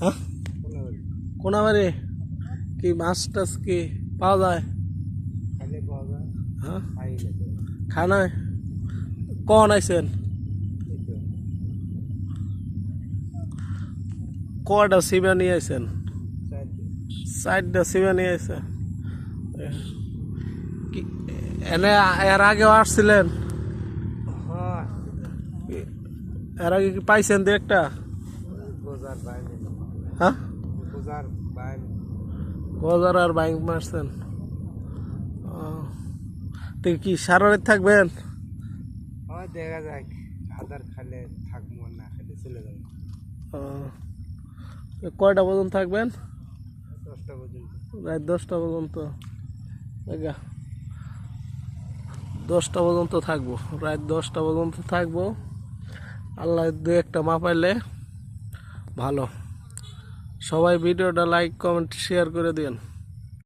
হ্যাঁ? কোনাবাড়ি। কি মাছ টাছ কি পাওয়া যায়? খাইলে পাওয়া যায়। হ্যাঁ? খানায় কখন আইছেন? কয়টা সিমা নিয়ে আইছেন? চারটা সিমা নিয়ে আইছে। কি এনে এর আগেও আসছিলেন? এর আগে কি পাইছেন দু একটা? হ্যাঁ গোজার আর বাইক মারছেন কি সারারে থাকবেন? হয় দেখা যাক। আদার খালে থাকব না খেলে চলে যাব। কয়টা পর্যন্ত থাকবেন? দশটা পর্যন্ত। রাত দশটা পর্যন্ত। দেখা। দশটা পর্যন্ত থাকব। রাত দশটা পর্যন্ত থাকব। আল্লাহ দু একটা মা পাইলে ভালো। সবাই ভিডিওটা লাইক কমেন্ট শেয়ার করে দিন